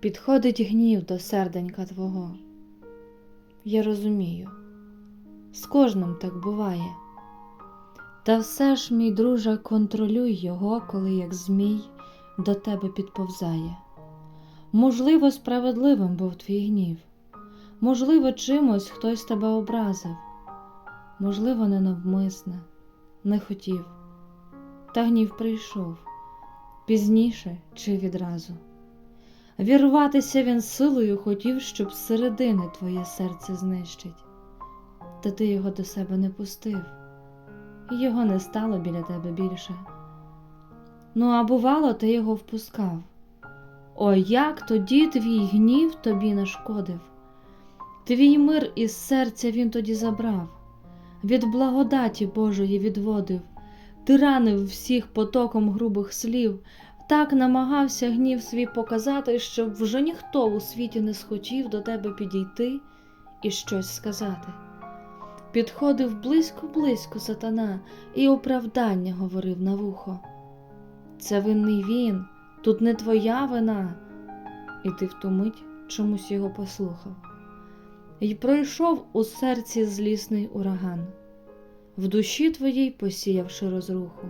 Підходить гнів до серденька твого. Я розумію, з кожним так буває. Та все ж, мій друже, контролюй його, коли як змій до тебе підповзає. Можливо, справедливим був твій гнів, можливо, чимось хтось тебе образив, можливо, ненавмисне, не хотів, та гнів прийшов пізніше чи відразу. Вірватися він силою хотів, щоб зсередини твоє серце знищить, та ти його до себе не пустив, його не стало біля тебе більше. Ну, а бувало, ти його впускав. Ой, як тоді твій гнів тобі нашкодив, твій мир із серця він тоді забрав, від благодаті Божої відводив, ти ранив всіх потоком грубих слів, так намагався гнів свій показати, щоб вже ніхто у світі не схотів до тебе підійти і щось сказати. Підходив близько-близько сатана і оправдання говорив на вухо. Це винний він, тут не твоя вина. І ти в ту мить чомусь його послухав. І пройшов у серці злісний ураган, в душі твоїй посіявши розруху.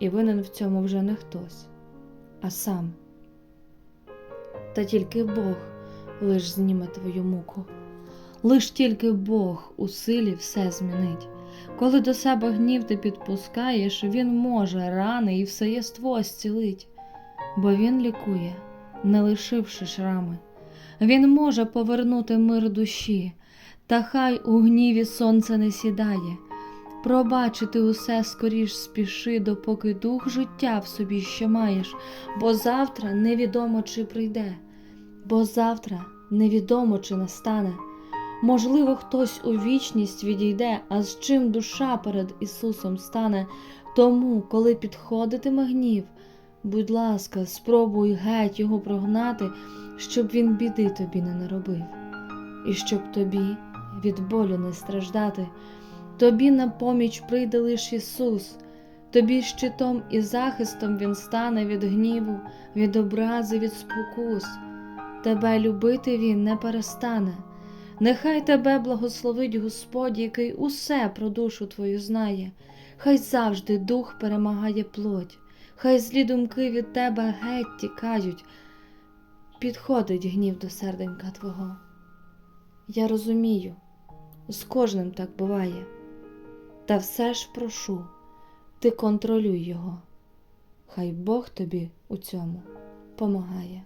І винен в цьому вже не хтось, а сам. Та тільки Бог лиш зніме твою муку, лиш тільки Бог у силі все змінить. Коли до себе гнів ти підпускаєш, він може рани і все єство зцілить, бо він лікує, не лишивши шрами. Він може повернути мир душі, та хай у гніві сонце не сідає. Пробачити усе скоріш спіши, допоки дух життя в собі ще маєш, бо завтра невідомо чи прийде, бо завтра невідомо чи настане. Можливо, хтось у вічність відійде, а з чим душа перед Ісусом стане. Тому, коли підходитиме гнів, будь ласка, спробуй геть його прогнати, щоб він біди тобі не наробив, і щоб тобі від болю не страждати. Тобі на поміч прийде лиш Ісус, тобі щитом і захистом Він стане від гніву, від образи, від спокус. Тебе любити Він не перестане. Нехай тебе благословить Господь, який усе про душу твою знає, хай завжди дух перемагає плоть, хай злі думки від тебе геть тікають. Підходить гнів до серденька твого. Я розумію, з кожним так буває. Та все ж прошу, ти контролюй його. Хай Бог тобі у цьому помагає.